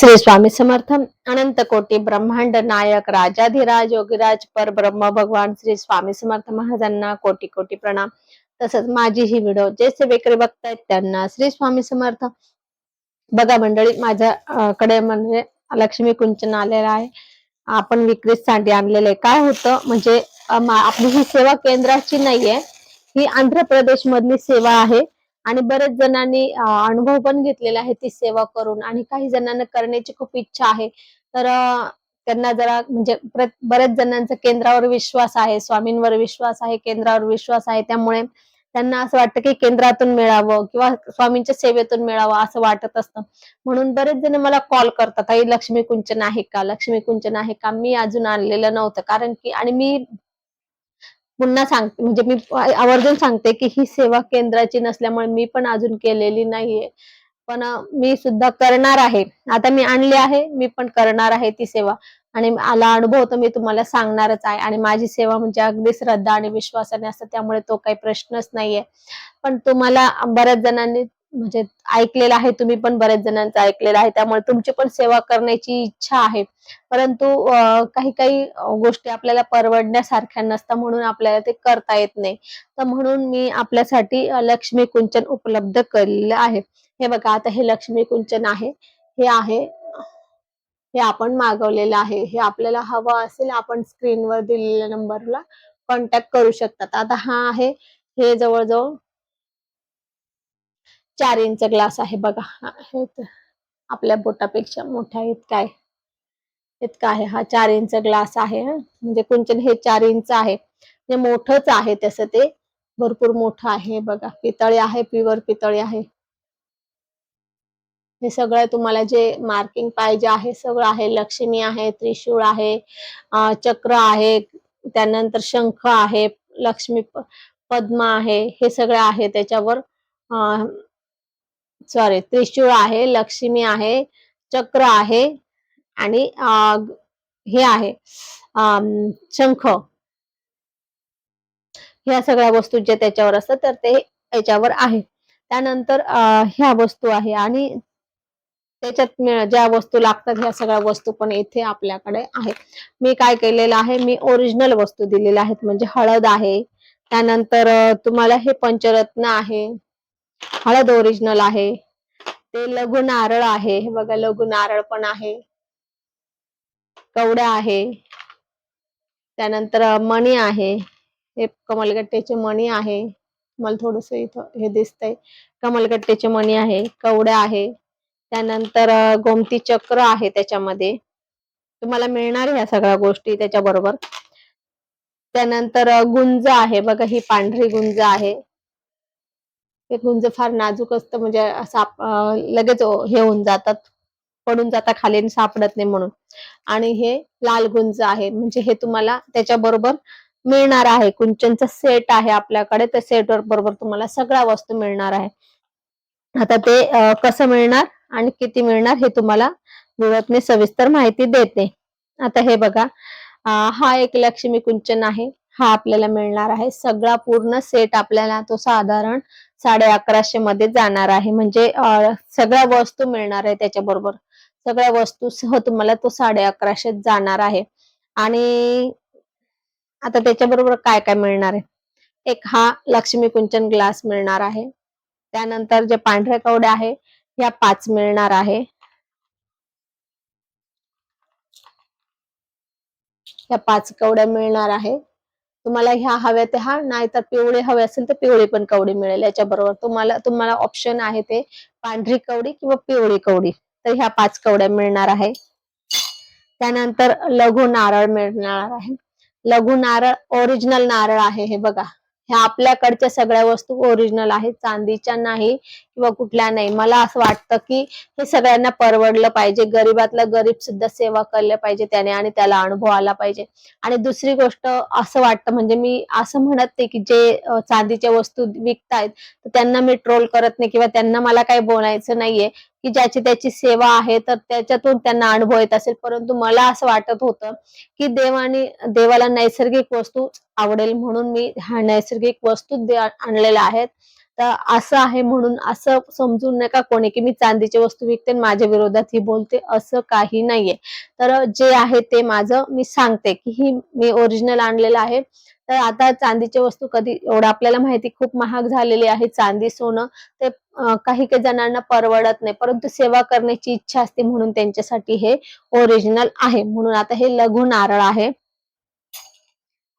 श्री स्वामी समर्थ अनंत कोटी ब्रह्मांड नायक राजाधिराज योगीराज परब्रह्म भगवान श्री स्वामी समर्थ महाराजांना कोटी कोटी प्रणाम. तसंच माझी ही व्हिडिओ जे सेवेकरी बघतायत त्यांना श्री स्वामी समर्थ. बघा मंडळी माझ्या कडे म्हणजे लक्ष्मी कुंचन आलेलं आहे. आपण विक्रीसाठी आणलेले. काय होतं म्हणजे आपली ही सेवा केंद्राची नाहीये. ही आंध्र प्रदेश मधली सेवा आहे. आणि बरेच जणांनी अनुभव पण घेतलेला आहे ती सेवा करून आणि काही जणांना करण्याची खूप इच्छा आहे. तर त्यांना जरा म्हणजे बऱ्याच जणांचा केंद्रावर विश्वास आहे स्वामींवर विश्वास आहे केंद्रावर विश्वास आहे. त्यामुळे त्यांना असं वाटतं की केंद्रातून मिळावं किंवा स्वामींच्या सेवेतून मिळावं असं वाटत असतं. म्हणून बरेच जण मला कॉल करतात आई लक्ष्मी कुंचन आहे का? लक्ष्मी कुंचन आहे का? मी अजून आणलेलं नव्हतं. कारण की आणि मी पुन्हा सांगते म्हणजे मी आवर्जून सांगते की ही सेवा केंद्राची नसल्यामुळे मी पण अजून केलेली नाहीये. पण मी सुद्धा करणार आहे. आता मी आणली आहे मी पण करणार आहे ती सेवा. आणि आला अनुभव तर मी तुम्हाला सांगणारच आहे. आणि माझी सेवा म्हणजे अगदी श्रद्धा आणि विश्वासाने असतं त्यामुळे तो काही प्रश्नच नाहीये. पण तुम्हाला बऱ्याच जणांनी म्हणजे ऐकलेलं आहे तुम्ही पण बऱ्याच जणांचं ऐकलेलं आहे त्यामुळे तुमची पण सेवा करण्याची इच्छा आहे. परंतु काही काही गोष्टी आपल्याला परवडण्यासारख्या नसतात म्हणून आपल्याला ते करता येत नाही. तर म्हणून मी आपल्यासाठी लक्ष्मी कुंचन उपलब्ध केलेलं आहे. हे बघा आता हे लक्ष्मी कुंचन आहे. हे आहे हे आपण मागवलेलं आहे. हे आपल्याला हवं असेल आपण स्क्रीनवर दिलेल्या नंबरला कॉन्टॅक्ट करू शकतात. आता हा आहे हे जवळजवळ चार इंच ग्लास आहे बघा. हे आपल्या बोटापेक्षा मोठा इतका आहे इतका आहे हा? चार इंच ग्लास आहे म्हणजे कुंचन हे चार इंच आहे. म्हणजे मोठच आहे तसं ते. भरपूर मोठं आहे बघा. पितळे आहे प्युअर पितळे आहे. हे सगळं तुम्हाला जे मार्किंग पाहिजे आहे सगळं आहे. लक्ष्मी आहे त्रिशूळ आहे चक्र आहे त्यानंतर शंख आहे लक्ष्मी पद्मा पद्म आहे. हे सगळं आहे त्याच्यावर. सॉरी त्रिशूळ आहे लक्ष्मी आहे चक्र आहे आणि हे आहे शंख. ह्या सगळ्या वस्तू जे त्याच्यावर असतात तर ते याच्यावर आहे. त्यानंतर ह्या वस्तू आहे आणि त्याच्यात ज्या वस्तू लागतात ह्या सगळ्या वस्तू पण इथे आपल्याकडे आहेत. मी काय केलेलं आहे मी ओरिजिनल वस्तू दिलेल्या आहेत म्हणजे हळद आहे. त्यानंतर तुम्हाला हे पंचरत्न आहे. हळद ओरिजिनल आहे. ते लघु नारळ आहे. हे बघा लघु नारळ पण आहे. कवड्या आहे. त्यानंतर मणी आहे. हे कमलगट्ट्याचे मणी आहे. मला थोडस इथं हे दिसतंय. कमलगट्ट्याचे मणी आहे. कवड्या आहे. त्यानंतर गोमती चक्र आहे त्याच्यामध्ये. तुम्हाला मिळणार ह्या सगळ्या गोष्टी त्याच्याबरोबर. त्यानंतर गुंज आहे. बघा ही पांढरी गुंज आहे. ते गुंज फार नाजूक असतं म्हणजे साप लगेच हे होऊन जातात पडून जातात खाली सापडत नाही म्हणून. आणि हे लाल गुंज आहे म्हणजे हे तुम्हाला त्याच्याबरोबर मिळणार आहे. कुंचनचा सेट आहे आपल्याकडे त्या सेट बरोबर तुम्हाला सगळ्या वस्तू मिळणार आहे. आता ते कसं मिळणार आणि किती मिळणार हे तुम्हाला व्हिडिओत सविस्तर माहिती देते. आता हे बघा हा एक लक्ष्मी कुंचन आहे हा आपल्याला मिळणार आहे. सगळा पूर्ण सेट आपल्याला तो साधारण साडे अकराशे मध्ये जाणार आहे. म्हणजे सगळ्या वस्तू मिळणार आहे त्याच्याबरोबर. सगळ्या वस्तू सह तुम्हाला तो साडे अकराशे जाणार आहे. आणि आता त्याच्याबरोबर काय काय मिळणार आहे? एक हा लक्ष्मी कुंचन ग्लास मिळणार आहे. त्यानंतर जे पांढऱ्या कवड्या आहे ह्या पाच मिळणार आहे. ह्या पाच कवड्या मिळणार आहे. तुम्हाला ह्या हव्या ते हा नाहीतर पिवळे हवे असेल तर पिवळी पण कवडी मिळेल. याच्याबरोबर तुम्हाला तुम्हाला ऑप्शन आहे ते पांढरी कवडी किंवा पिवळी कवडी. तर ह्या पाच कवड्या मिळणार आहे. त्यानंतर लघु नारळ मिळणार आहे. लघु नारळ ओरिजिनल नारळ आहे हे बघा. ह्या आपल्याकडच्या सगळ्या वस्तू ओरिजिनल आहेत चांदीच्या नाही किंवा कुठल्या नाही. मला असं वाटतं की हे सगळ्यांना परवडलं पाहिजे. गरीबातला गरीब सुद्धा सेवा केल्या पाहिजे त्याने आणि त्याला अनुभव आला पाहिजे. आणि दुसरी गोष्ट असं वाटतं म्हणजे मी असं म्हणत नाही की जे चांदीच्या वस्तू विकतायत तर त्यांना मी ट्रोल करत नाही किंवा त्यांना मला काही बोलायचं नाहीये. की ज्याची त्याची सेवा आहे तर त्याच्यातून त्यांना अनुभव येत असेल. परंतु मला असं वाटत होतं की देवाने देवाला नैसर्गिक वस्तू आवडेल म्हणून मी ह्या नैसर्गिक वस्तू दे आणलेल्या आहेत तर असं आहे म्हणून असं समजून नका कोणी की मी चांदीची वस्तू विकते आणि माझ्या विरोधात ही बोलते असं काही नाहीये. तर जे आहे ते माझं मी सांगते की ही मी ओरिजिनल आणलेलं आहे. तर आता चांदीच्या वस्तू कधी एवढं आपल्याला माहिती खूप महाग झालेली आहे. चांदी सोनं ते काही काही जणांना परवडत नाही. परंतु सेवा करण्याची इच्छा असते म्हणून त्यांच्यासाठी हे ओरिजिनल आहे. म्हणून आता हे लघु नारळ आहे.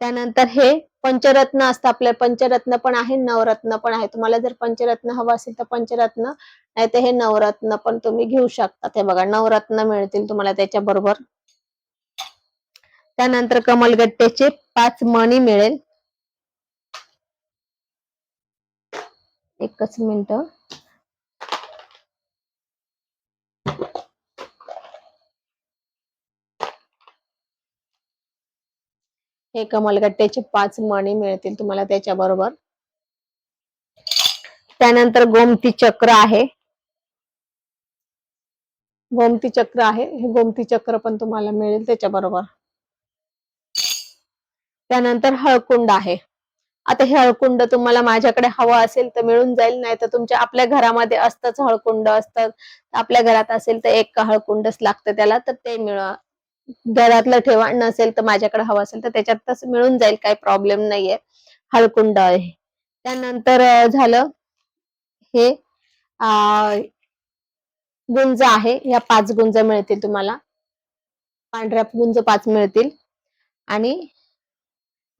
त्यानंतर हे पंचरत्न असतं आपल्या पंचरत्न पण आहे नवरत्न पण आहे. तुम्हाला जर पंचरत्न हवं असेल तर पंचरत्न नाही तर हे नवरत्न पण तुम्ही घेऊ शकता. ते बघा नवरत्न मिळतील तुम्हाला त्याच्या बरोबर त्यानंतर कमलगट्ट्याचे पाच मणी मिळेल. एकच मिनिट. हे कमलगट्ट्याचे पाच मणी मिळतील तुम्हाला त्याच्या बरोबर त्यानंतर गोमती चक्र आहे. गोमती चक्र आहे. हे गोमती चक्र पण तुम्हाला मिळेल त्याच्या बरोबर त्यानंतर हळकुंड आहे. आता हे हळकुंड तुम्हाला माझ्याकडे हवं असेल तर मिळून जाईल नाही तर तुमच्या आपल्या घरामध्ये असतंच हळकुंड असतं. आपल्या घरात असेल तर एक हळकुंडच लागतं त्याला तर ते मिळ घरातलं ठेवा नसेल तर माझ्याकडे हवं असेल तर त्याच्यातच मिळून जाईल काही प्रॉब्लेम नाहीये. हळकुंड आहे. त्यानंतर झालं हे गुंज आहे. या पाच गुंज मिळतील तुम्हाला. पांढऱ्या गुंज पाच मिळतील. आणि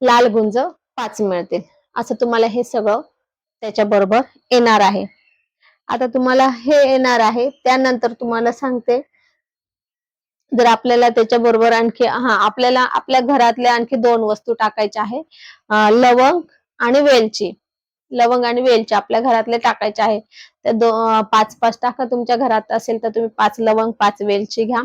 लाल गुंज पाच मिळतील. असं तुम्हाला हे सगळं त्याच्या बरोबर येणार आहे. आता तुम्हाला हे येणार आहे. त्यानंतर तुम्हाला सांगते जर आपल्याला त्याच्या बरोबर आणखी हा आपल्याला आपल्या घरातल्या आणखी दोन वस्तू टाकायच्या आहे. लवंग आणि वेलची. लवंग आणि वेलची आपल्या घरातले टाकायचे आहे. तर दो पाच पाच टाका तुमच्या घरात असेल तर तुम्ही पाच लवंग पाच वेलची घ्या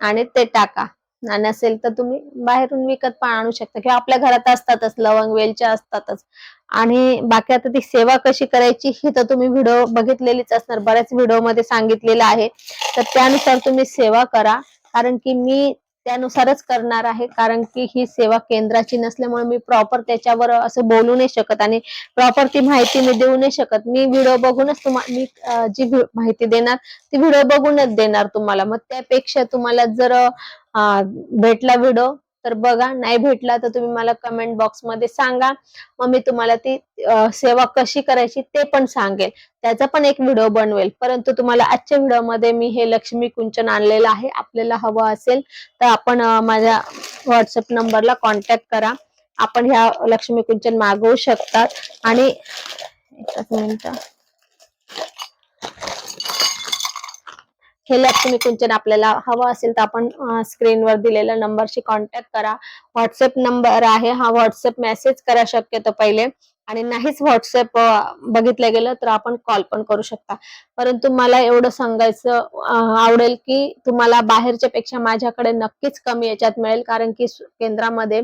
आणि ते टाका. आणि असेल तर तुम्ही बाहेरून विकत पण आणू शकता. किंवा आपल्या घरात असतातच लवंग वेलच्या असतातच. आणि बाकी आता ती सेवा कशी करायची ही तर तुम्ही व्हिडिओ बघितलेलीच असणार. बऱ्याच व्हिडिओमध्ये सांगितलेलं आहे. तर त्यानुसार तुम्ही सेवा करा. कारण की मी त्यानुसारच करणार आहे. कारण की ही सेवा केंद्राची नसल्यामुळे मी प्रॉपर त्याच्यावर असं बोलू नाही शकत आणि प्रॉपर ती माहिती मी देऊ नाही शकत. मी व्हिडिओ बघूनच तुम्हाला मी जी माहिती देणार ती व्हिडिओ बघूनच देणार तुम्हाला. मग त्यापेक्षा तुम्हाला जर भेटला व्हिडिओ तर बघा नाही भेटला तर तुम्ही मला कमेंट बॉक्समध्ये सांगा. मग मी तुम्हाला ती सेवा कशी करायची ते पण सांगेल. त्याचा पण एक व्हिडिओ बनवेल. परंतु तुम्हाला आजच्या व्हिडिओमध्ये मी हे लक्ष्मी कुंचन आणलेलं आहे. आपल्याला हवं असेल तर आपण माझ्या व्हॉट्सअप नंबरला कॉन्टॅक्ट करा. आपण ह्या लक्ष्मी कुंचन मागवू शकतात आणि एकच मिनिट. हे लक्ष्मी कुंचन आपल्याला हवं असेल तर आपण स्क्रीनवर दिलेल्या नंबरशी कॉन्टॅक्ट करा. व्हॉट्सअप नंबर आहे. हा व्हॉट्सअप मेसेज करा शक्यतो पहिले. आणि नाहीच व्हॉट्सअप बघितलं गेलं तर आपण कॉल पण करू शकता. परंतु मला एवढं सांगायचं आवडेल की तुम्हाला बाहेरच्या पेक्षा माझ्याकडे नक्कीच कमी याच्यात मिळेल. कारण की केंद्रामध्ये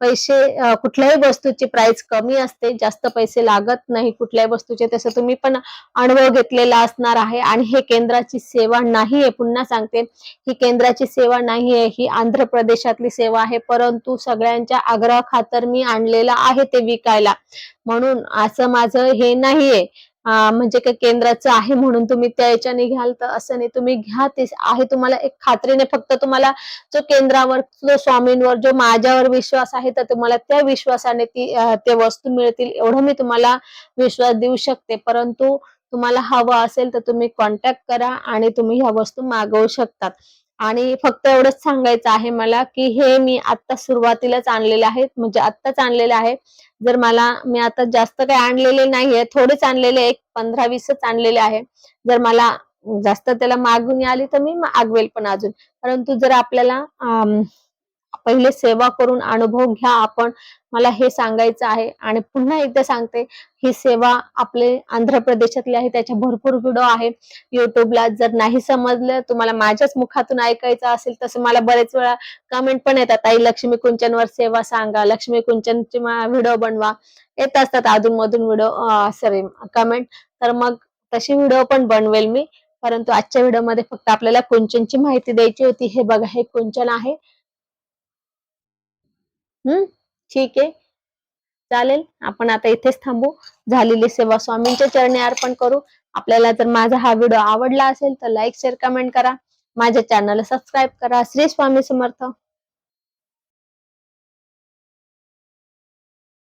पैसे कुठल्याही वस्तूची प्राइस कमी असते. जास्त पैसे लागत नाही कुठल्याही वस्तूचे. तसं तुम्ही पण अनुभव घेतलेला असणार आहे. आणि हे केंद्राची सेवा नाहीये. पुन्हा सांगते ही केंद्राची सेवा नाहीये. ही आंध्र प्रदेशातली सेवा आहे. परंतु सगळ्यांच्या आग्रह खातर मी आणलेला आहे ते विकायला. म्हणून असं माझं हे नाहीये. म्हणजे काही केंद्राचं आहे म्हणून तुम्ही त्या याच्याने घ्याल तर असं नाही. तुम्ही घ्या ते आहे तुम्हाला एक खात्रीने फक्त तुम्हाला जो केंद्रावर जो स्वामींवर जो माझ्यावर विश्वास आहे तर तुम्हाला त्या विश्वासाने ती ते वस्तू मिळतील एवढं मी तुम्हाला विश्वास देऊ शकते. परंतु तुम्हाला हवं असेल तर तुम्ही कॉन्टॅक्ट करा आणि तुम्ही ह्या वस्तू मागवू शकतात. आणि फक्त एवढंच सांगायचं आहे मला की हे मी आता सुरुवातीलाच आणलेले आहेत म्हणजे आत्ताच आणलेले आहे. जर मला मी आता जास्त काही आणलेले नाहीये थोडेच आणलेले एक पंधरा वीसच आणलेले आहे. जर मला जास्त त्याला मागून आली तर मी मागवेल पण अजून. परंतु जर आपल्याला पहिले सेवा करून अनुभव घ्या. आपण मला हे सांगायचं आहे आणि पुन्हा एकदा सांगते ही सेवा आपले आंध्र प्रदेशातली आहे त्याच्या भरपूर व्हिडिओ आहे युट्यूबला जर नाही समजलं तुम्हाला माझ्याच मुखातून ऐकायचं असेल तसं मला बरेच वेळा कमेंट पण येतात. आई लक्ष्मी कुंचनवर सेवा सांगा लक्ष्मी कुंचनची व्हिडिओ बनवा. येत असतात अधून मधून व्हिडिओ सॉरी कमेंट तर मग तशी व्हिडिओ पण बनवेल मी. परंतु आजच्या व्हिडिओमध्ये फक्त आपल्याला कुंचनची माहिती द्यायची होती. हे बघा हे कुंचन आहे. हम्म ठीक आहे. चालेल आपण आता इथेच थांबू. झालेली सेवा स्वामींच्या चरणी अर्पण करू. आपल्याला जर माझा हा व्हिडिओ आवडला असेल तर लाईक शेअर कमेंट करा. माझ्या चॅनलला सबस्क्राईब करा. श्री स्वामी समर्थ.